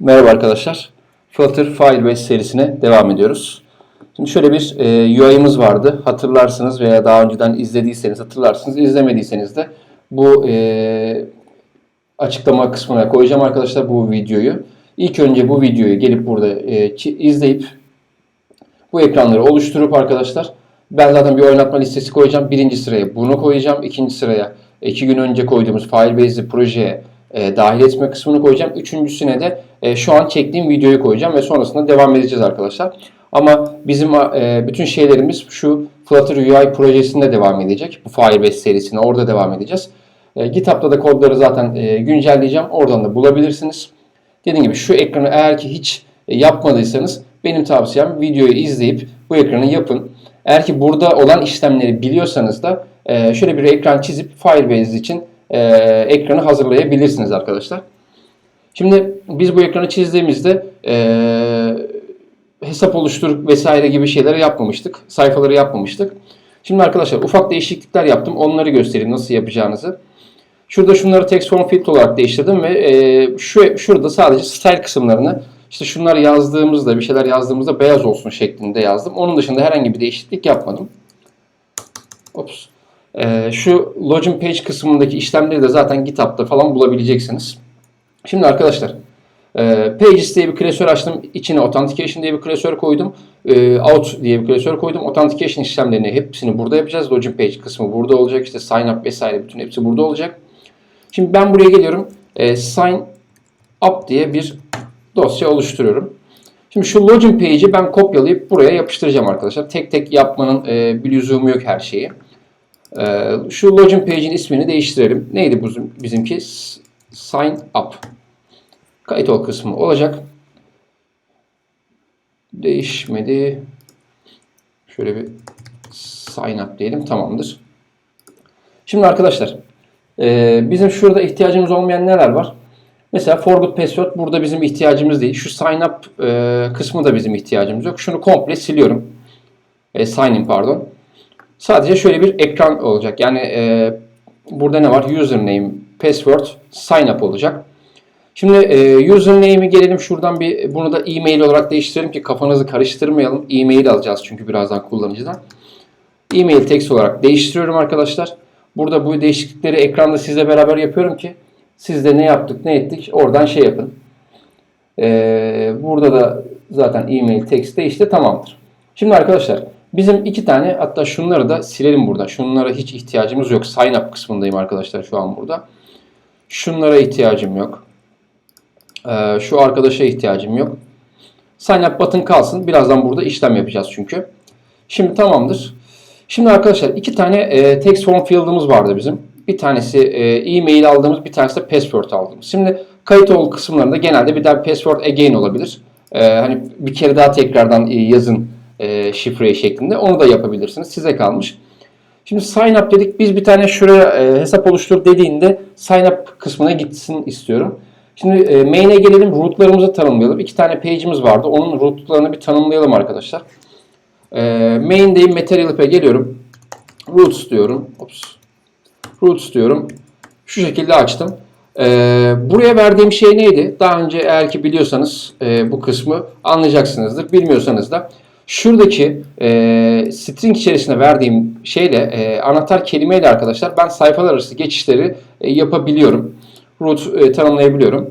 Merhaba arkadaşlar. Flutter Firebase serisine devam ediyoruz. Şimdi şöyle bir e, UI'ımız vardı. Hatırlarsınız veya daha önceden izlediyseniz hatırlarsınız. İzlemediyseniz de bu e, açıklama kısmına koyacağım arkadaşlar bu videoyu. İlk önce bu videoyu gelip burada e, izleyip bu ekranları oluşturup arkadaşlar ben zaten bir oynatma listesi koyacağım. Birinci sıraya bunu koyacağım. İkinci sıraya iki gün önce koyduğumuz Firebase'i projeye e, dahil etme kısmını koyacağım. Üçüncüsüne de e, şu an çektiğim videoyu koyacağım ve sonrasında devam edeceğiz arkadaşlar. Ama bizim e, bütün şeylerimiz şu Flutter UI projesinde devam edecek. Bu Firebase serisine orada devam edeceğiz. E, GitHub'da da kodları zaten e, güncelleyeceğim. Oradan da bulabilirsiniz. Dediğim gibi şu ekranı eğer ki hiç e, yapmadıysanız benim tavsiyem videoyu izleyip bu ekranı yapın. Eğer ki burada olan işlemleri biliyorsanız da e, şöyle bir ekran çizip Firebase için e, ekranı hazırlayabilirsiniz arkadaşlar. Şimdi biz bu ekranı çizdiğimizde e, hesap oluştur vesaire gibi şeyleri yapmamıştık. Sayfaları yapmamıştık. Şimdi arkadaşlar ufak değişiklikler yaptım. Onları göstereyim nasıl yapacağınızı. Şurada şunları text form field olarak değiştirdim ve e, şu şurada sadece style kısımlarını işte şunları yazdığımızda bir şeyler yazdığımızda beyaz olsun şeklinde yazdım. Onun dışında herhangi bir değişiklik yapmadım. Ops. E, şu login page kısmındaki işlemleri de zaten GitHub'da falan bulabileceksiniz. Şimdi arkadaşlar e, Pages diye bir klasör açtım. İçine Authentication diye bir klasör koydum. E, out diye bir klasör koydum. Authentication işlemlerini hepsini burada yapacağız. Login page kısmı burada olacak. İşte sign up vesaire bütün hepsi burada olacak. Şimdi ben buraya geliyorum. E, sign up diye bir dosya oluşturuyorum. Şimdi şu login page'i ben kopyalayıp buraya yapıştıracağım arkadaşlar. Tek tek yapmanın e, bir lüzumu yok her şeyi. E, şu login page'in ismini değiştirelim. Neydi bizim, bizimki? Sign up. Kayıt ol kısmı olacak. Değişmedi. Şöyle bir sign up diyelim. Tamamdır. Şimdi arkadaşlar e, bizim şurada ihtiyacımız olmayan neler var? Mesela forgot password burada bizim ihtiyacımız değil. Şu sign up e, kısmı da bizim ihtiyacımız yok. Şunu komple siliyorum. E, sign in pardon. Sadece şöyle bir ekran olacak. Yani e, burada ne var? Username, password, sign up olacak. Şimdi e, username'i gelelim şuradan bir bunu da e-mail olarak değiştirelim ki kafanızı karıştırmayalım. E-mail alacağız çünkü birazdan kullanıcıdan. E-mail text olarak değiştiriyorum arkadaşlar. Burada bu değişiklikleri ekranda sizle beraber yapıyorum ki siz de ne yaptık ne ettik oradan şey yapın. Ee, burada da zaten e-mail text değişti tamamdır. Şimdi arkadaşlar bizim iki tane hatta şunları da silelim burada. Şunlara hiç ihtiyacımız yok. Sign up kısmındayım arkadaşlar şu an burada. Şunlara ihtiyacım yok. Ee, şu arkadaşa ihtiyacım yok. Sign up button kalsın. Birazdan burada işlem yapacağız çünkü. Şimdi tamamdır. Şimdi arkadaşlar iki tane e, text form field'ımız vardı bizim. Bir tanesi e, e-mail aldığımız, bir tanesi de password aldığımız. Şimdi kayıt ol kısımlarında genelde bir daha password again olabilir. E, hani bir kere daha tekrardan e, yazın e, şifreyi şeklinde. Onu da yapabilirsiniz. Size kalmış. Şimdi sign up dedik. Biz bir tane şuraya e, hesap oluştur dediğinde sign up kısmına gitsin istiyorum. Şimdi e, main'e gelelim. Root'larımızı tanımlayalım. İki tane page'imiz vardı. Onun root'larını bir tanımlayalım arkadaşlar. E, main'deyim. Material app'e geliyorum. Roots diyorum. Ops. Roots diyorum. Şu şekilde açtım. E, buraya verdiğim şey neydi? Daha önce eğer ki biliyorsanız e, bu kısmı anlayacaksınızdır. Bilmiyorsanız da şuradaki e, string içerisine verdiğim şeyle e, anahtar kelimeyle arkadaşlar ben sayfalar arası geçişleri e, yapabiliyorum. Root e, tanımlayabiliyorum.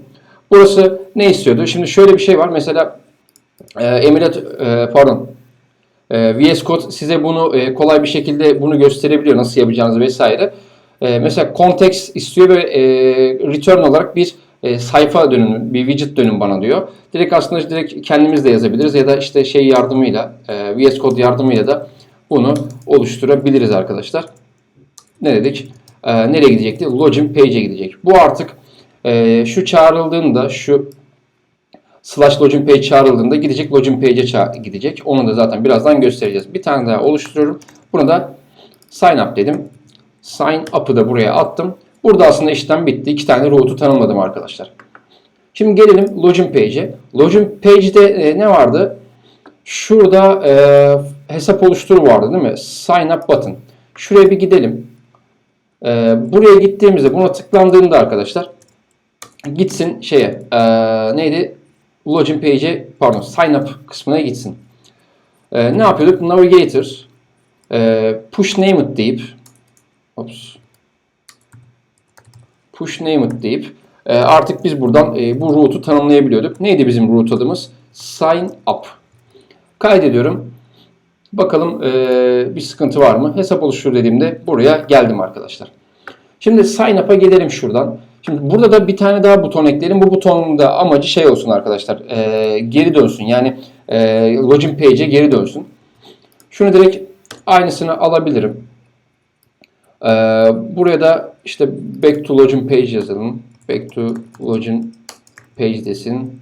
Burası ne istiyordu? Şimdi şöyle bir şey var. Mesela e, emülat e, pardon e, VS Code size bunu e, kolay bir şekilde bunu gösterebiliyor. Nasıl yapacağınızı vesaire. E, mesela context istiyor ve e, return olarak bir e, sayfa dönün, bir widget dönün bana diyor. Direkt aslında direkt kendimiz de yazabiliriz ya da işte şey yardımıyla, e, VS Code yardımıyla da bunu oluşturabiliriz arkadaşlar. Ne dedik? E, nereye gidecekti? Login page'e gidecek. Bu artık e, şu çağrıldığında, şu slash login page çağrıldığında gidecek login page'e gidecek. Onu da zaten birazdan göstereceğiz. Bir tane daha oluşturuyorum. Bunu da sign up dedim. Sign up'ı da buraya attım. Burada aslında işlem bitti. İki tane root'u tanımladım arkadaşlar. Şimdi gelelim login page'e. Login page'de e, ne vardı? Şurada e, hesap oluştur vardı değil mi? Sign up button. Şuraya bir gidelim. E, buraya gittiğimizde buna tıklandığında arkadaşlar gitsin şeye e, neydi? login page'e pardon sign up kısmına gitsin. Ee, ne yapıyorduk? Navigator e, push name it deyip ops, push name it deyip e, artık biz buradan e, bu route'u tanımlayabiliyorduk. Neydi bizim route adımız? Sign up. Kaydediyorum. Bakalım e, bir sıkıntı var mı? Hesap oluştur dediğimde buraya geldim arkadaşlar. Şimdi sign up'a gelelim şuradan. Şimdi burada da bir tane daha buton ekleyelim. Bu butonun da amacı şey olsun arkadaşlar. E, geri dönsün. Yani e, login page'e geri dönsün. Şunu direkt aynısını alabilirim. E, buraya da işte back to login page yazalım. Back to login page desin.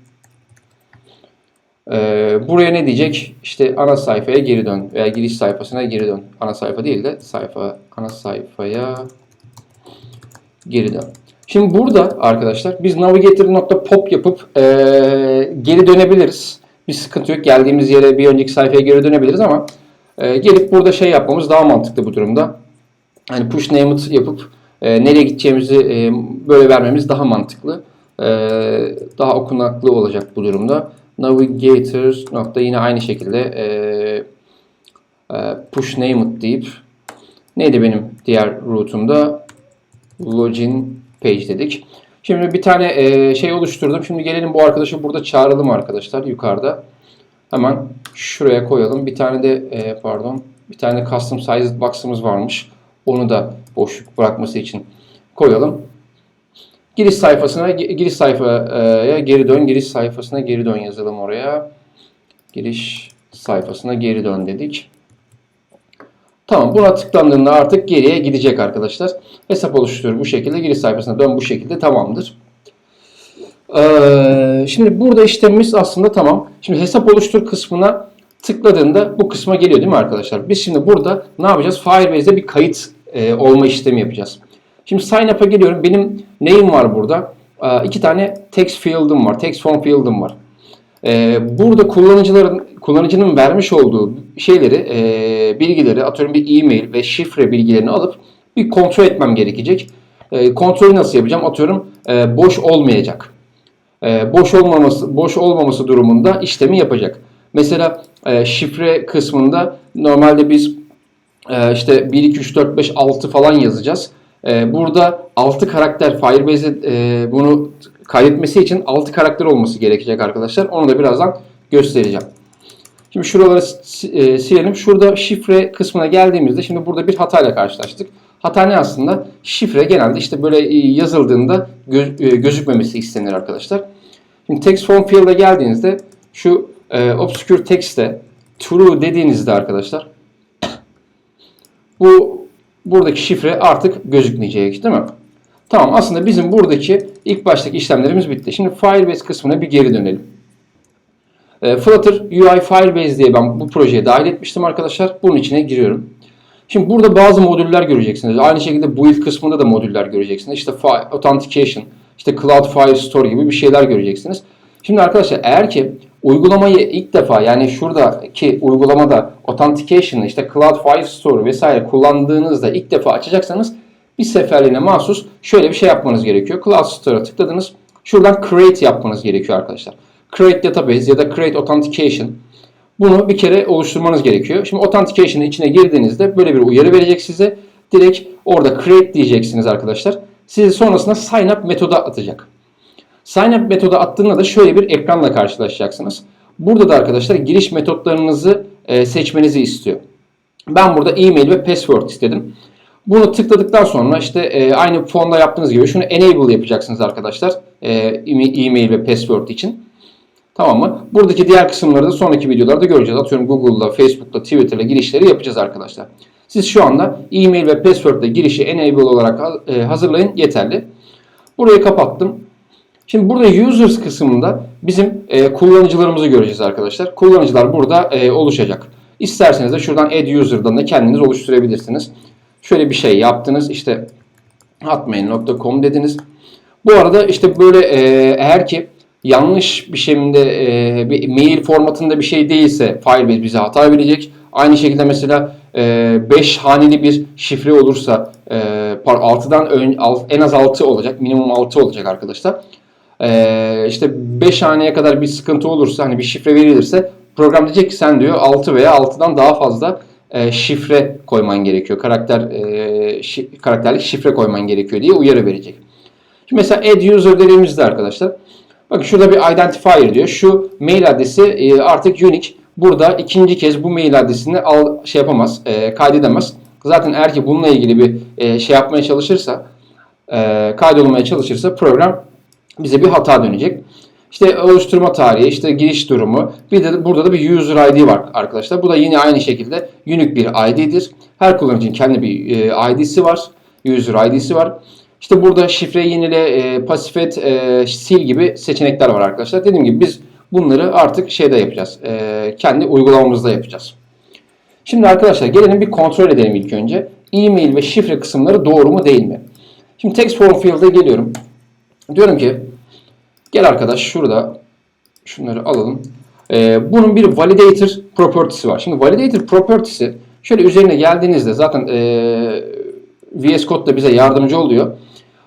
Ee, buraya ne diyecek? İşte ana sayfaya geri dön veya giriş sayfasına geri dön. Ana sayfa değil de sayfa ana sayfaya geri dön. Şimdi burada arkadaşlar biz navigator.pop yapıp ee, geri dönebiliriz. Bir sıkıntı yok. Geldiğimiz yere bir önceki sayfaya geri dönebiliriz ama ee, gelip burada şey yapmamız daha mantıklı bu durumda. Hani push name it yapıp ee, nereye gideceğimizi ee, böyle vermemiz daha mantıklı. Ee, daha okunaklı olacak bu durumda. Navigator nokta yine aynı şekilde e, e, push name it deyip neydi benim diğer route'umda login page dedik. Şimdi bir tane e, şey oluşturdum. Şimdi gelelim bu arkadaşı burada çağıralım arkadaşlar yukarıda. Hemen şuraya koyalım. Bir tane de e, pardon bir tane de custom sized box'ımız varmış. Onu da boşluk bırakması için koyalım. Giriş sayfasına giriş sayfaya geri dön. Giriş sayfasına geri dön yazalım oraya. Giriş sayfasına geri dön dedik. Tamam buna tıklandığında artık geriye gidecek arkadaşlar. Hesap oluşturuyor bu şekilde. Giriş sayfasına dön bu şekilde tamamdır. Ee, şimdi burada işlemimiz aslında tamam. Şimdi hesap oluştur kısmına tıkladığında bu kısma geliyor değil mi arkadaşlar? Biz şimdi burada ne yapacağız? Firebase'de bir kayıt e, olma işlemi yapacağız. Şimdi sign up'a geliyorum. Benim neyim var burada? Ee, iki tane text field'ım var. Text form field'ım var. Ee, burada kullanıcıların kullanıcının vermiş olduğu şeyleri, e, bilgileri, atıyorum bir e-mail ve şifre bilgilerini alıp bir kontrol etmem gerekecek. E, kontrolü nasıl yapacağım? Atıyorum e, boş olmayacak. E, boş olmaması boş olmaması durumunda işlemi yapacak. Mesela e, şifre kısmında normalde biz e, işte 1 2 3 4 5 6 falan yazacağız. Ee, burada 6 karakter Firebase'e e, bunu kaydetmesi için 6 karakter olması gerekecek arkadaşlar. Onu da birazdan göstereceğim. Şimdi şuraları e, silelim. Şurada şifre kısmına geldiğimizde şimdi burada bir hatayla karşılaştık. Hata ne aslında? Şifre genelde işte böyle e, yazıldığında gözükmemesi istenir arkadaşlar. Şimdi text form field'a geldiğinizde şu obscure text'e true dediğinizde arkadaşlar bu buradaki şifre artık gözükmeyecek değil mi? Tamam aslında bizim buradaki ilk baştaki işlemlerimiz bitti. Şimdi Firebase kısmına bir geri dönelim. E, Flutter UI Firebase diye ben bu projeye dahil etmiştim arkadaşlar. Bunun içine giriyorum. Şimdi burada bazı modüller göreceksiniz. Aynı şekilde build kısmında da modüller göreceksiniz. İşte Authentication, işte Cloud Firestore gibi bir şeyler göreceksiniz. Şimdi arkadaşlar eğer ki uygulamayı ilk defa yani şuradaki uygulamada Authentication'ı işte Cloud Firestore vesaire kullandığınızda ilk defa açacaksanız bir seferliğine mahsus şöyle bir şey yapmanız gerekiyor. Cloud Store'a tıkladınız. Şuradan Create yapmanız gerekiyor arkadaşlar. Create Database ya da Create Authentication. Bunu bir kere oluşturmanız gerekiyor. Şimdi Authentication'ın içine girdiğinizde böyle bir uyarı verecek size. Direkt orada Create diyeceksiniz arkadaşlar. Sizi sonrasında Sign Up metoda atacak. Sign up metodu attığında da şöyle bir ekranla karşılaşacaksınız. Burada da arkadaşlar giriş metotlarınızı e, seçmenizi istiyor. Ben burada e-mail ve password istedim. Bunu tıkladıktan sonra işte e, aynı fonda yaptığınız gibi şunu enable yapacaksınız arkadaşlar. E, e-mail ve password için. Tamam mı? Buradaki diğer kısımları da sonraki videolarda göreceğiz. Atıyorum Google'da, Facebook'ta, Twitter'da girişleri yapacağız arkadaşlar. Siz şu anda e-mail ve password ile girişi enable olarak e, hazırlayın yeterli. Burayı kapattım. Şimdi burada users kısmında bizim e, kullanıcılarımızı göreceğiz arkadaşlar. Kullanıcılar burada e, oluşacak. İsterseniz de şuradan add user'dan da kendiniz oluşturabilirsiniz. Şöyle bir şey yaptınız. İşte hotmail.com dediniz. Bu arada işte böyle e, eğer ki yanlış bir şeyinde e, bir mail formatında bir şey değilse Firebase bize hata verecek. Aynı şekilde mesela 5 e, haneli bir şifre olursa e, 6'dan ön, en az 6 olacak. Minimum 6 olacak arkadaşlar. E, işte 5 haneye kadar bir sıkıntı olursa hani bir şifre verilirse program diyecek ki sen diyor 6 veya 6'dan daha fazla e, şifre koyman gerekiyor. Karakter e, karakterlik şifre koyman gerekiyor diye uyarı verecek. Şimdi mesela add user dediğimizde arkadaşlar bakın şurada bir identifier diyor. Şu mail adresi e, artık unique. Burada ikinci kez bu mail adresini al şey yapamaz, e, kaydedemez. Zaten eğer ki bununla ilgili bir şey yapmaya çalışırsa, e, kaydolmaya çalışırsa program bize bir hata dönecek. İşte oluşturma tarihi, işte giriş durumu. Bir de burada da bir user ID var arkadaşlar. Bu da yine aynı şekilde unique bir ID'dir. Her kullanıcının kendi bir e, ID'si var. User ID'si var. İşte burada şifre yenile, e, pasif et, e, sil gibi seçenekler var arkadaşlar. Dediğim gibi biz bunları artık şeyde yapacağız. Kendi uygulamamızda yapacağız. Şimdi arkadaşlar gelelim bir kontrol edelim ilk önce. E-mail ve şifre kısımları doğru mu değil mi? Şimdi text form field'e geliyorum. Diyorum ki gel arkadaş şurada şunları alalım. Ee, bunun bir validator property'si var. Şimdi validator property'si şöyle üzerine geldiğinizde zaten ee, VS Code da bize yardımcı oluyor.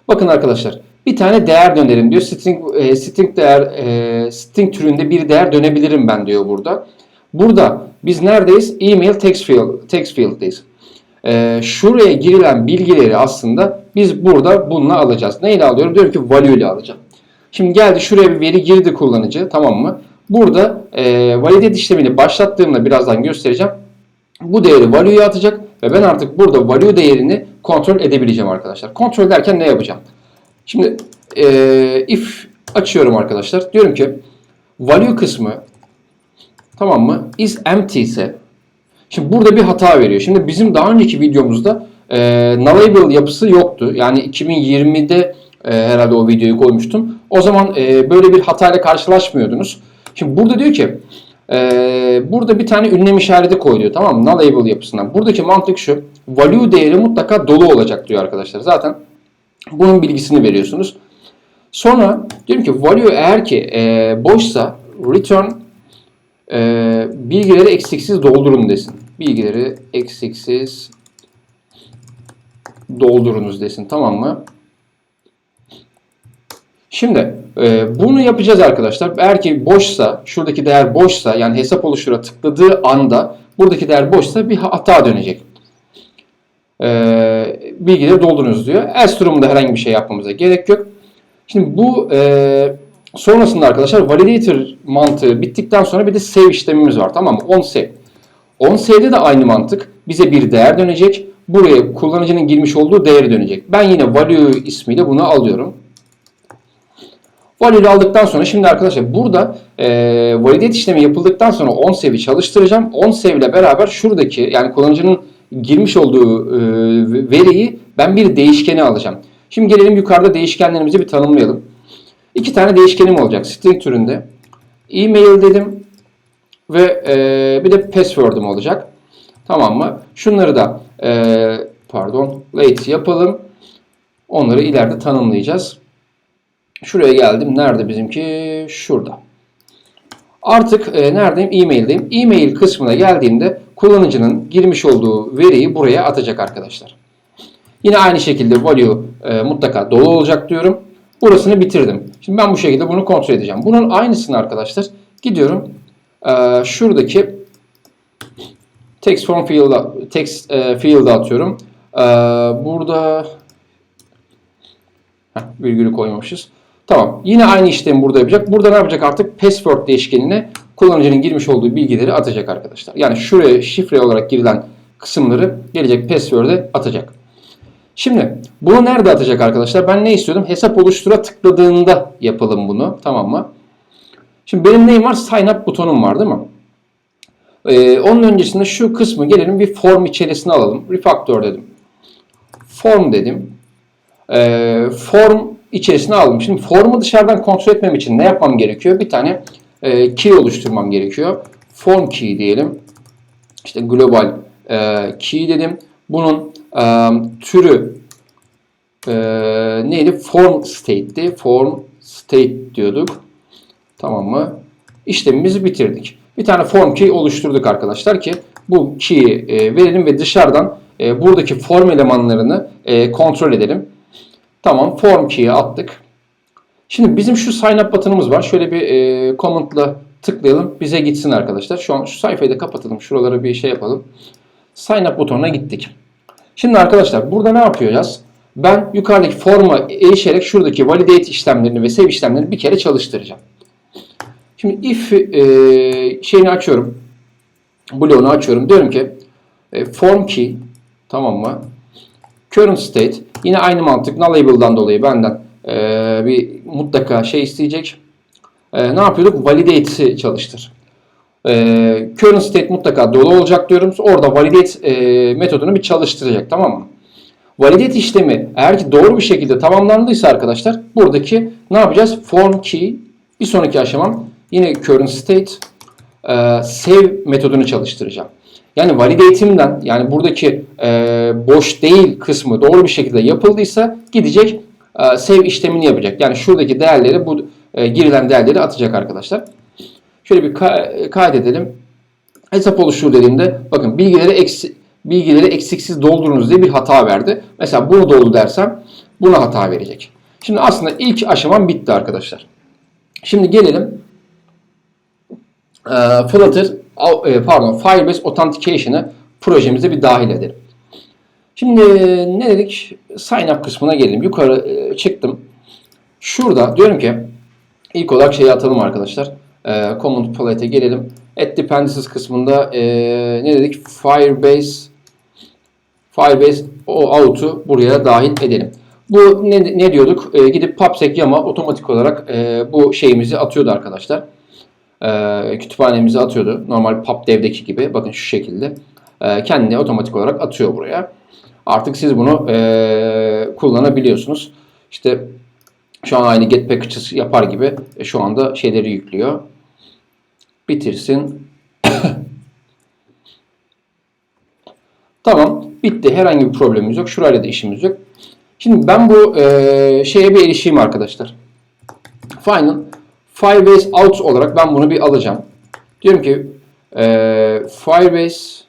Bakın arkadaşlar bir tane değer dönerim diyor. String, e, string değer e, string türünde bir değer dönebilirim ben diyor burada. Burada biz neredeyiz? Email text field text field'deyiz. Ee, şuraya girilen bilgileri aslında biz burada bununla alacağız. Neyle alıyorum? Diyorum ki value ile alacağım. Şimdi geldi şuraya bir veri girdi kullanıcı tamam mı? Burada e, validate işlemini başlattığımda birazdan göstereceğim. Bu değeri value'ya atacak ve ben artık burada value değerini kontrol edebileceğim arkadaşlar. Kontrol ederken ne yapacağım? Şimdi e, if açıyorum arkadaşlar. Diyorum ki value kısmı tamam mı? Is empty ise Şimdi burada bir hata veriyor. Şimdi bizim daha önceki videomuzda e, nullable yapısı yoktu. Yani 2020'de e, herhalde o videoyu koymuştum. O zaman e, böyle bir hatayla karşılaşmıyordunuz. Şimdi burada diyor ki e, burada bir tane ünlem işareti koy diyor. Tamam mı? Nullable yapısından. Buradaki mantık şu. Value değeri mutlaka dolu olacak diyor arkadaşlar. Zaten bunun bilgisini veriyorsunuz. Sonra diyorum ki value eğer ki e, boşsa return e, bilgileri eksiksiz doldurun desin. Bilgileri eksiksiz doldurunuz desin. Tamam mı? Şimdi e, bunu yapacağız arkadaşlar. Eğer ki boşsa, şuradaki değer boşsa yani hesap oluştura tıkladığı anda buradaki değer boşsa bir hata dönecek. E, bilgileri doldurunuz diyor. Else durumunda herhangi bir şey yapmamıza gerek yok. Şimdi bu e, sonrasında arkadaşlar validator mantığı bittikten sonra bir de save işlemimiz var. Tamam mı? On save. On save'de de aynı mantık. Bize bir değer dönecek. Buraya kullanıcının girmiş olduğu değeri dönecek. Ben yine value ismiyle bunu alıyorum. Value aldıktan sonra şimdi arkadaşlar burada e, validate işlemi yapıldıktan sonra on save'i çalıştıracağım. On save ile beraber şuradaki yani kullanıcının girmiş olduğu e, veriyi ben bir değişkene alacağım. Şimdi gelelim yukarıda değişkenlerimizi bir tanımlayalım. İki tane değişkenim olacak string türünde. E-mail dedim ve e, bir de password'um olacak. Tamam mı? Şunları da e, pardon late yapalım. Onları ileride tanımlayacağız. Şuraya geldim. Nerede bizimki? Şurada. Artık e, neredeyim? E-mail'deyim. E-mail kısmına geldiğimde kullanıcının girmiş olduğu veriyi buraya atacak arkadaşlar. Yine aynı şekilde value e, mutlaka dolu olacak diyorum. Burasını bitirdim. Şimdi ben bu şekilde bunu kontrol edeceğim. Bunun aynısını arkadaşlar gidiyorum. E, şuradaki text form field'a text e, field'a atıyorum. E, burada Heh, virgülü koymamışız. Tamam. Yine aynı işlemi burada yapacak. Burada ne yapacak artık? Password değişkenine kullanıcının girmiş olduğu bilgileri atacak arkadaşlar. Yani şuraya şifre olarak girilen kısımları gelecek password'e atacak. Şimdi bunu nerede atacak arkadaşlar? Ben ne istiyordum? Hesap oluştura tıkladığında yapalım bunu. Tamam mı? Şimdi benim neyim var? Sign up butonum var değil mi? Ee, onun öncesinde şu kısmı gelelim bir form içerisine alalım. Refactor dedim. Form dedim. Ee, form içerisine aldım. Şimdi formu dışarıdan kontrol etmem için ne yapmam gerekiyor? Bir tane e, key oluşturmam gerekiyor. Form key diyelim. İşte global e, key dedim. Bunun türü e, neydi? Form state'ti. Form state diyorduk. Tamam mı? İşlemimizi bitirdik. Bir tane form key oluşturduk arkadaşlar ki bu key'i e, verelim ve dışarıdan e, buradaki form elemanlarını e, kontrol edelim. Tamam form key'i attık. Şimdi bizim şu sign up button'ımız var. Şöyle bir e, comment'la tıklayalım. Bize gitsin arkadaşlar. Şu an şu sayfayı da kapatalım. Şuralara bir şey yapalım. Sign up butonuna gittik. Şimdi arkadaşlar burada ne yapacağız? Ben yukarıdaki forma erişerek şuradaki validate işlemlerini ve save işlemlerini bir kere çalıştıracağım. Şimdi if e, şeyini açıyorum. Bloğunu açıyorum. Diyorum ki e, form key tamam mı? Current state yine aynı mantık nullable'dan dolayı benden e, bir mutlaka şey isteyecek. E, ne yapıyorduk? Validate'i çalıştır. E, current state mutlaka dolu olacak diyorum. Orada validate e, metodunu bir çalıştıracak tamam mı? Validate işlemi eğer ki doğru bir şekilde tamamlandıysa arkadaşlar buradaki ne yapacağız? Form key bir sonraki aşamam yine current state e, save metodunu çalıştıracağım. Yani validate'imden yani buradaki e, boş değil kısmı doğru bir şekilde yapıldıysa gidecek e, save işlemini yapacak. Yani şuradaki değerleri bu e, girilen değerleri atacak arkadaşlar. Şöyle bir ka- kaydedelim. Hesap oluştur dediğimde bakın bilgileri eksi, bilgileri eksiksiz doldurunuz diye bir hata verdi. Mesela bunu doldu dersem buna hata verecek. Şimdi aslında ilk aşamam bitti arkadaşlar. Şimdi gelelim e, Flutter e, pardon Firebase Authentication'ı projemize bir dahil edelim. Şimdi ne dedik? Sign up kısmına gelelim. Yukarı e, çıktım. Şurada diyorum ki ilk olarak şeyi atalım arkadaşlar. E, command palete'e gelelim. Add dependencies kısmında e, ne dedik? Firebase Firebase out'u buraya dahil edelim. Bu ne, ne diyorduk? E, gidip PubSec yama otomatik olarak e, bu şeyimizi atıyordu arkadaşlar. E, kütüphanemizi atıyordu. Normal PubDev'deki gibi. Bakın şu şekilde. E, kendi otomatik olarak atıyor buraya. Artık siz bunu e, kullanabiliyorsunuz. İşte şu an aynı get packages yapar gibi e, şu anda şeyleri yüklüyor. Bitirsin. tamam. Bitti. Herhangi bir problemimiz yok. Şurayla da işimiz yok. Şimdi ben bu e, şeye bir erişeyim arkadaşlar. Final Firebase out olarak ben bunu bir alacağım. Diyorum ki e, Firebase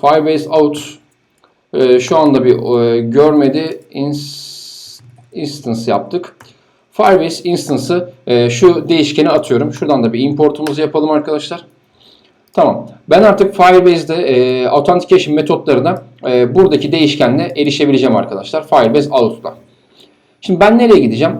Firebase out e, şu anda bir e, görmedi ins, instance yaptık. Firebase instance'ı e, şu değişkeni atıyorum. Şuradan da bir importumuzu yapalım arkadaşlar. Tamam. Ben artık Firebase'de e, authentication metotlarına e, buradaki değişkenle erişebileceğim arkadaşlar. Firebase out'la. Şimdi ben nereye gideceğim?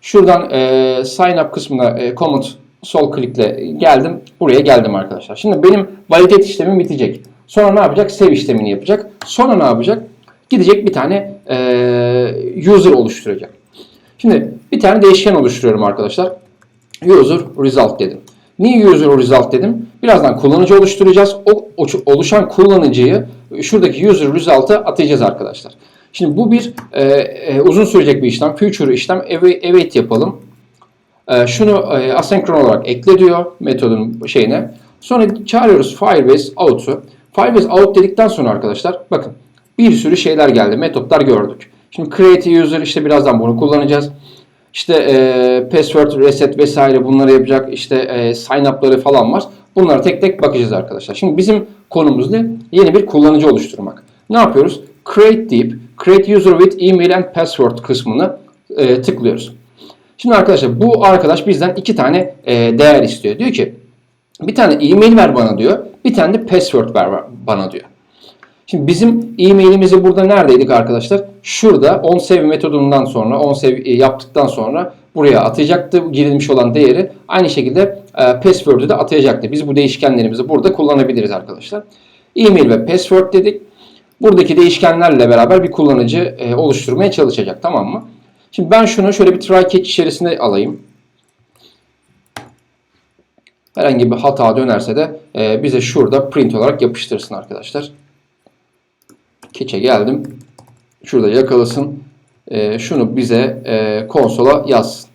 Şuradan e, sign up kısmına e, command sol klikle geldim. Buraya geldim arkadaşlar. Şimdi benim validate işlemim bitecek. Sonra ne yapacak? Save işlemini yapacak. Sonra ne yapacak? Gidecek bir tane e, user oluşturacak. Şimdi bir tane değişken oluşturuyorum arkadaşlar. User result dedim. Niye user result dedim? Birazdan kullanıcı oluşturacağız. O, o oluşan kullanıcıyı şuradaki user result'a atacağız arkadaşlar. Şimdi bu bir e, e, uzun sürecek bir işlem. Future işlem. Await yapalım. E, şunu e, asenkron olarak ekle diyor metodun şeyine. Sonra çağırıyoruz Firebase out'u. Firebase out dedikten sonra arkadaşlar bakın bir sürü şeyler geldi. Metotlar gördük. Şimdi create user işte birazdan bunu kullanacağız. İşte e, password reset vesaire bunları yapacak. İşte e, sign up'ları falan var. Bunlara tek tek bakacağız arkadaşlar. Şimdi bizim konumuz ne? Yeni bir kullanıcı oluşturmak. Ne yapıyoruz? Create deyip create user with email and password kısmını e, tıklıyoruz. Şimdi arkadaşlar bu arkadaş bizden iki tane e, değer istiyor. Diyor ki bir tane e-mail ver bana diyor. Bir tane de password ver bana diyor. Şimdi bizim e-mailimizi burada neredeydik arkadaşlar? Şurada onSave metodundan sonra, onSave yaptıktan sonra buraya atacaktı girilmiş olan değeri. Aynı şekilde e, password'ü de atayacaktı. Biz bu değişkenlerimizi burada kullanabiliriz arkadaşlar. E-mail ve password dedik. Buradaki değişkenlerle beraber bir kullanıcı e, oluşturmaya çalışacak tamam mı? Şimdi ben şunu şöyle bir try catch içerisinde alayım. Herhangi bir hata dönerse de e, bize şurada print olarak yapıştırsın arkadaşlar. Keçe geldim. Şurada yakalasın. E, şunu bize e, konsola yazsın.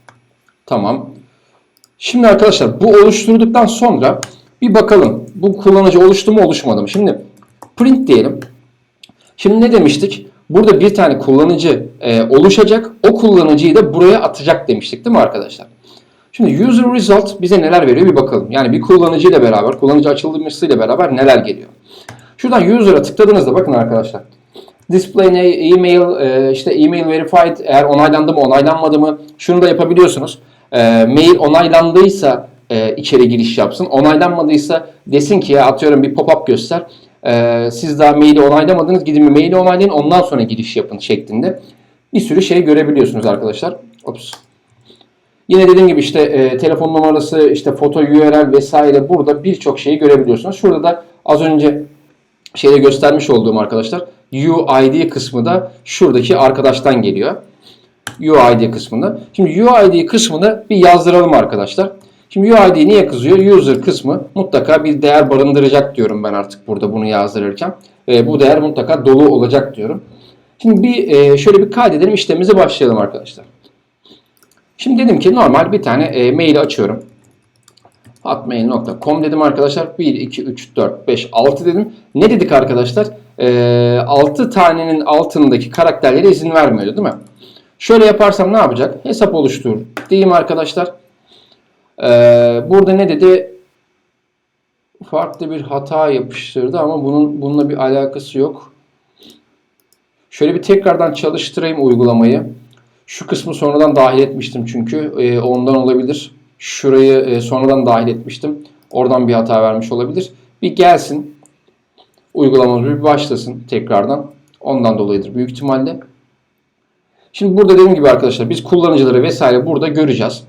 Tamam. Şimdi arkadaşlar bu oluşturduktan sonra bir bakalım. Bu kullanıcı oluştu mu oluşmadı mı? Şimdi print diyelim. Şimdi ne demiştik? Burada bir tane kullanıcı e, oluşacak. O kullanıcıyı da buraya atacak demiştik değil mi arkadaşlar? Şimdi user result bize neler veriyor bir bakalım. Yani bir kullanıcı ile beraber, kullanıcı açılmasıyla beraber neler geliyor. Şuradan user'a tıkladığınızda bakın arkadaşlar. display email, e, işte email verified eğer onaylandı mı onaylanmadı mı şunu da yapabiliyorsunuz. E, mail onaylandıysa e, içeri giriş yapsın. Onaylanmadıysa desin ki ya atıyorum bir pop-up göster. Siz daha maili onaylamadınız gidin bir maili onaylayın ondan sonra giriş yapın şeklinde. Bir sürü şey görebiliyorsunuz arkadaşlar. Ops. Yine dediğim gibi işte e, telefon numarası, işte foto URL vesaire burada birçok şeyi görebiliyorsunuz. Şurada da az önce şeyde göstermiş olduğum arkadaşlar UID kısmı da şuradaki arkadaştan geliyor. UID kısmında. Şimdi UID kısmını bir yazdıralım arkadaşlar. Şimdi UID niye kızıyor? User kısmı mutlaka bir değer barındıracak diyorum ben artık burada bunu yazdırırken. E, bu değer mutlaka dolu olacak diyorum. Şimdi bir e, şöyle bir kaydedelim işlemimize başlayalım arkadaşlar. Şimdi dedim ki normal bir tane e, mail açıyorum. hotmail.com dedim arkadaşlar. 1, 2, 3, 4, 5, 6 dedim. Ne dedik arkadaşlar? E, 6 tanenin altındaki karakterlere izin vermiyordu değil mi? Şöyle yaparsam ne yapacak? Hesap oluştur diyeyim arkadaşlar. E, burada ne dedi? Farklı bir hata yapıştırdı ama bunun bununla bir alakası yok. Şöyle bir tekrardan çalıştırayım uygulamayı. Şu kısmı sonradan dahil etmiştim çünkü. E, ondan olabilir. Şurayı e, sonradan dahil etmiştim. Oradan bir hata vermiş olabilir. Bir gelsin. Uygulamamız bir başlasın tekrardan. Ondan dolayıdır büyük ihtimalle. Şimdi burada dediğim gibi arkadaşlar biz kullanıcıları vesaire burada göreceğiz.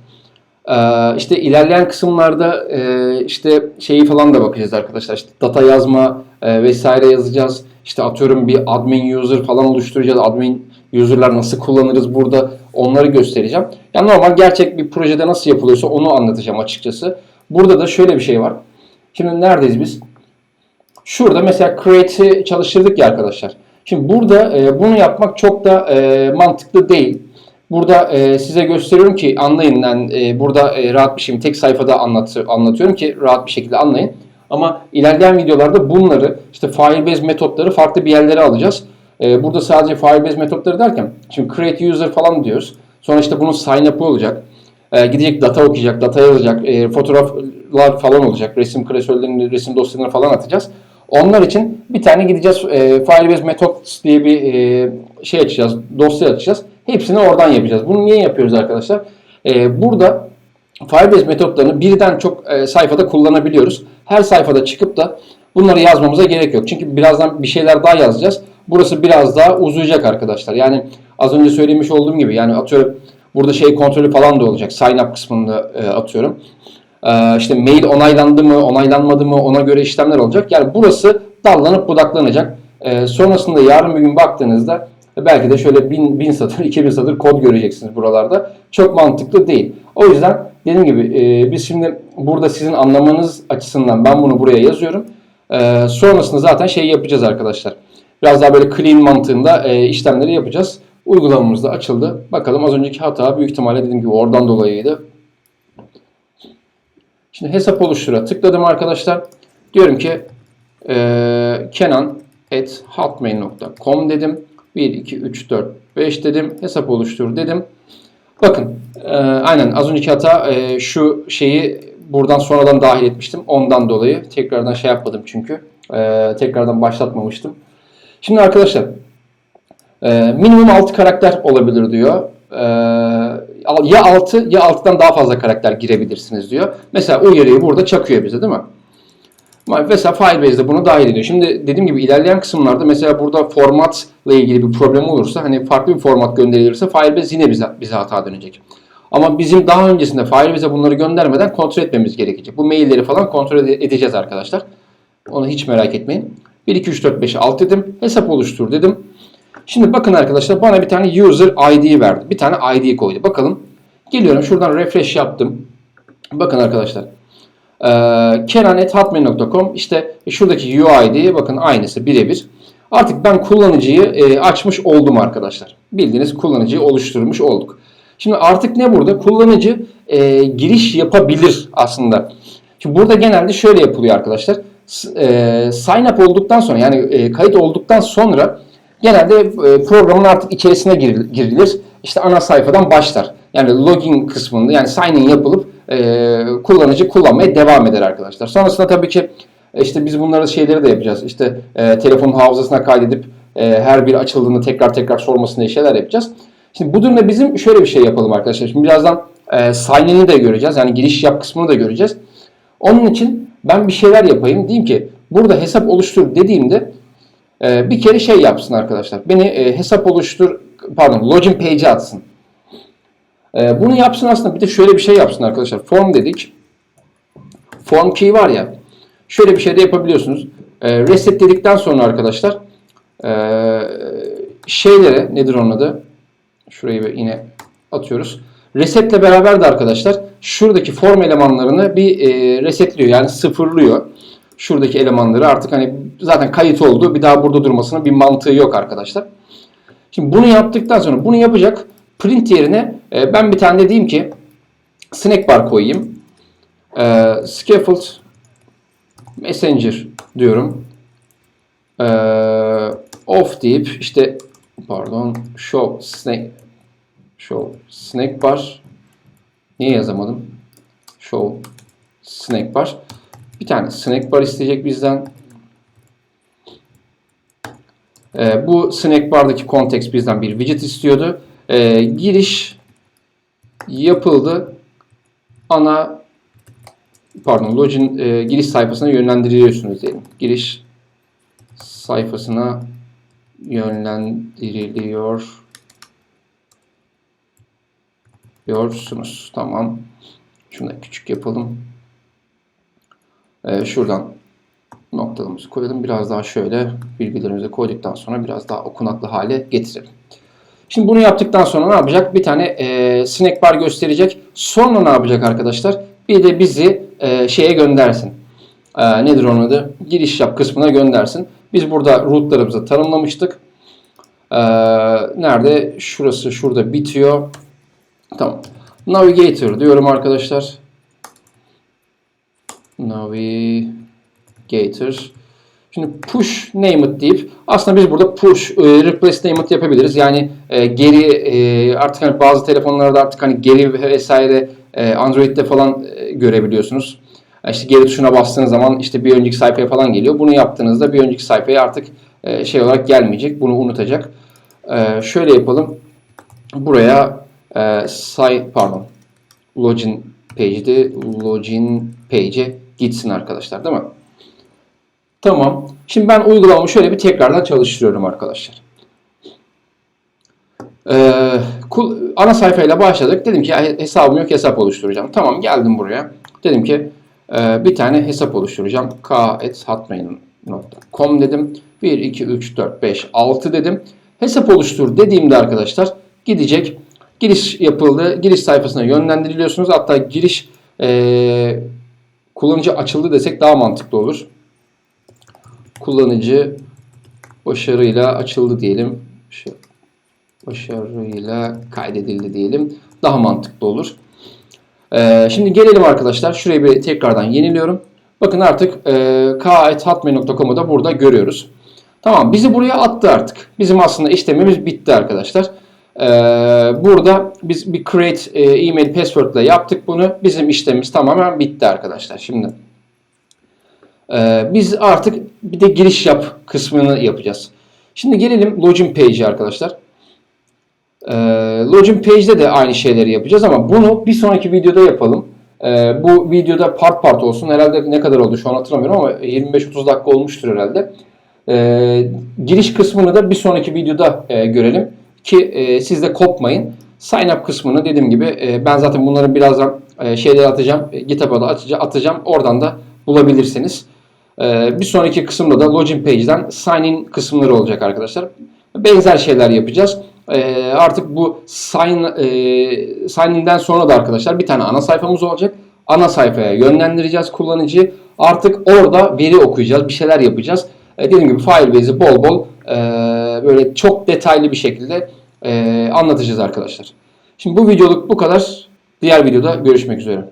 Ee, işte ilerleyen kısımlarda e, işte şeyi falan da bakacağız arkadaşlar. İşte data yazma e, vesaire yazacağız. İşte atıyorum bir admin user falan oluşturacağız. Admin user'lar nasıl kullanırız burada onları göstereceğim. Yani normal gerçek bir projede nasıl yapılıyorsa onu anlatacağım açıkçası. Burada da şöyle bir şey var. Şimdi neredeyiz biz? Şurada mesela create'i çalıştırdık ya arkadaşlar. Şimdi burada e, bunu yapmak çok da e, mantıklı değil. Burada e, size gösteriyorum ki anlayın. Yani, e, burada e, rahat bir şekilde tek sayfada anlat, anlatıyorum ki rahat bir şekilde anlayın. Ama ilerleyen videolarda bunları işte Firebase metotları farklı bir yerlere alacağız. E, burada sadece Firebase metotları derken şimdi create user falan diyoruz. Sonra işte bunun sign up'ı olacak. E, gidecek data okuyacak, data yazacak, e, fotoğraflar falan olacak. Resim klasörlerini, resim dosyalarını falan atacağız. Onlar için bir tane gideceğiz e, Firebase Methods diye bir e, şey açacağız, dosya açacağız. Hepsini oradan yapacağız. Bunu niye yapıyoruz arkadaşlar? E, burada Firebase metotlarını birden çok e, sayfada kullanabiliyoruz. Her sayfada çıkıp da bunları yazmamıza gerek yok. Çünkü birazdan bir şeyler daha yazacağız. Burası biraz daha uzayacak arkadaşlar. Yani az önce söylemiş olduğum gibi yani atıyorum burada şey kontrolü falan da olacak. Sign up kısmında e, atıyorum. E, işte mail onaylandı mı, onaylanmadı mı ona göre işlemler olacak. Yani burası dallanıp budaklanacak. E, sonrasında yarın bir gün baktığınızda belki de şöyle bin, bin satır, iki bin satır kod göreceksiniz buralarda. Çok mantıklı değil. O yüzden dediğim gibi e, biz şimdi burada sizin anlamanız açısından ben bunu buraya yazıyorum. E, sonrasında zaten şey yapacağız arkadaşlar. Biraz daha böyle clean mantığında e, işlemleri yapacağız. Uygulamamız da açıldı. Bakalım az önceki hata büyük ihtimalle dediğim gibi oradan dolayıydı. Şimdi hesap oluştura tıkladım arkadaşlar. Diyorum ki e, kenan at hotmail.com dedim. 1, 2, 3, 4, 5 dedim. Hesap oluştur dedim. Bakın e, aynen az önceki hata e, şu şeyi buradan sonradan dahil etmiştim. Ondan dolayı tekrardan şey yapmadım çünkü. E, tekrardan başlatmamıştım. Şimdi arkadaşlar e, minimum 6 karakter olabilir diyor. E, ya 6 ya 6'dan daha fazla karakter girebilirsiniz diyor. Mesela uyarıyı burada çakıyor bize değil mi? Mesela Firebase'de bunu dahil ediyor. Şimdi dediğim gibi ilerleyen kısımlarda mesela burada formatla ilgili bir problem olursa hani farklı bir format gönderilirse Firebase yine bize, bize hata dönecek. Ama bizim daha öncesinde Firebase'e bunları göndermeden kontrol etmemiz gerekecek. Bu mailleri falan kontrol edeceğiz arkadaşlar. Onu hiç merak etmeyin. 1, 2, 3, 4, 5, 6 dedim. Hesap oluştur dedim. Şimdi bakın arkadaşlar bana bir tane user ID verdi. Bir tane ID koydu. Bakalım. Geliyorum şuradan refresh yaptım. Bakın arkadaşlar. Ee, kenan.hotmail.com işte şuradaki UID bakın aynısı birebir. Artık ben kullanıcıyı e, açmış oldum arkadaşlar. Bildiğiniz kullanıcıyı oluşturmuş olduk. Şimdi artık ne burada? Kullanıcı e, giriş yapabilir aslında. Şimdi burada genelde şöyle yapılıyor arkadaşlar. E, sign up olduktan sonra yani e, kayıt olduktan sonra genelde e, programın artık içerisine girilir. İşte ana sayfadan başlar. Yani login kısmında yani sign in yapılıp e, kullanıcı kullanmaya devam eder arkadaşlar. Sonrasında tabii ki işte biz bunları şeyleri de yapacağız. İşte e, telefonun hafızasına kaydedip e, her bir açıldığında tekrar tekrar sormasında şeyler yapacağız. Şimdi bu durumda bizim şöyle bir şey yapalım arkadaşlar. Şimdi birazdan e, sign in'i de göreceğiz. Yani giriş yap kısmını da göreceğiz. Onun için ben bir şeyler yapayım. Diyeyim ki burada hesap oluştur dediğimde e, bir kere şey yapsın arkadaşlar. Beni e, hesap oluştur pardon login page'e atsın. E, bunu yapsın aslında bir de şöyle bir şey yapsın arkadaşlar. Form dedik. Form key var ya. Şöyle bir şey de yapabiliyorsunuz. E, reset dedikten sonra arkadaşlar e, şeylere nedir onun adı? Şurayı yine atıyoruz. Resetle beraber de arkadaşlar şuradaki form elemanlarını bir e, resetliyor. Yani sıfırlıyor. Şuradaki elemanları artık hani zaten kayıt oldu. Bir daha burada durmasının bir mantığı yok arkadaşlar. Şimdi bunu yaptıktan sonra bunu yapacak print yerine e, ben bir tane de diyeyim ki snack bar koyayım. E, scaffold messenger diyorum. E, off deyip işte pardon show snack show snack bar niye yazamadım? Show snack bar. Bir tane snack bar isteyecek bizden. Ee, bu snack bar'daki context bizden bir widget istiyordu. Ee, giriş yapıldı. Ana pardon login e, giriş sayfasına yönlendiriyorsunuz diyelim. Giriş sayfasına yönlendiriliyor diyorsunuz. Tamam. Şunu da küçük yapalım. Ee, şuradan noktalarımızı koyalım. Biraz daha şöyle bilgilerimizi koyduktan sonra biraz daha okunaklı hale getirelim. Şimdi bunu yaptıktan sonra ne yapacak? Bir tane e, snack bar gösterecek. Sonra ne yapacak arkadaşlar? Bir de bizi e, şeye göndersin. E, nedir onun adı? Giriş yap kısmına göndersin. Biz burada rootlarımızı tanımlamıştık. E, nerede? Şurası şurada bitiyor. Tamam. Navigator diyorum arkadaşlar. Navigator. Şimdi push name it deyip aslında biz burada push e, replace name it yapabiliriz. Yani e, geri e, artık hani bazı telefonlarda artık hani geri vesaire e, Android'de falan e, görebiliyorsunuz. E, İşte geri tuşuna bastığınız zaman işte bir önceki sayfaya falan geliyor. Bunu yaptığınızda bir önceki sayfaya artık e, şey olarak gelmeyecek. Bunu unutacak. E, şöyle yapalım. Buraya e, say pardon login page'de login page'e gitsin arkadaşlar değil mi? Tamam. Şimdi ben uygulamamı şöyle bir tekrardan çalıştırıyorum arkadaşlar. Ee, ana sayfayla başladık. Dedim ki hesabım yok hesap oluşturacağım. Tamam geldim buraya. Dedim ki e, bir tane hesap oluşturacağım. k.hotmail.com dedim. 1, 2, 3, 4, 5, 6 dedim. Hesap oluştur dediğimde arkadaşlar gidecek. Giriş yapıldı. Giriş sayfasına yönlendiriliyorsunuz. Hatta giriş e, kullanıcı açıldı desek daha mantıklı olur. Kullanıcı başarıyla açıldı diyelim. Başarıyla kaydedildi diyelim. Daha mantıklı olur. Ee, şimdi gelelim arkadaşlar. Şurayı bir tekrardan yeniliyorum. Bakın artık e, k.hotmail.com'u da burada görüyoruz. Tamam bizi buraya attı artık. Bizim aslında işlemimiz bitti arkadaşlar. Ee, burada biz bir create e, email password ile yaptık bunu. Bizim işlemimiz tamamen bitti arkadaşlar. Şimdi ee, biz artık bir de giriş yap kısmını yapacağız. Şimdi gelelim login page'e arkadaşlar. Ee, login page'de de aynı şeyleri yapacağız ama bunu bir sonraki videoda yapalım. Ee, bu videoda part part olsun. Herhalde ne kadar oldu şu an hatırlamıyorum ama 25-30 dakika olmuştur herhalde. giriş kısmını da bir sonraki videoda e, görelim ki e, siz de kopmayın. Sign up kısmını dediğim gibi e, ben zaten bunları birazdan e, şeylere atacağım. GitHub'a da atacağım. Oradan da bulabilirsiniz. Ee, bir sonraki kısımda da login page'den sign in kısımları olacak arkadaşlar. Benzer şeyler yapacağız. Ee, artık bu sign, e, sign in'den sonra da arkadaşlar bir tane ana sayfamız olacak. Ana sayfaya yönlendireceğiz kullanıcıyı. Artık orada veri okuyacağız, bir şeyler yapacağız. Ee, dediğim gibi Firebase'i bol bol e, böyle çok detaylı bir şekilde e, anlatacağız arkadaşlar. Şimdi bu videoluk bu kadar. Diğer videoda görüşmek üzere.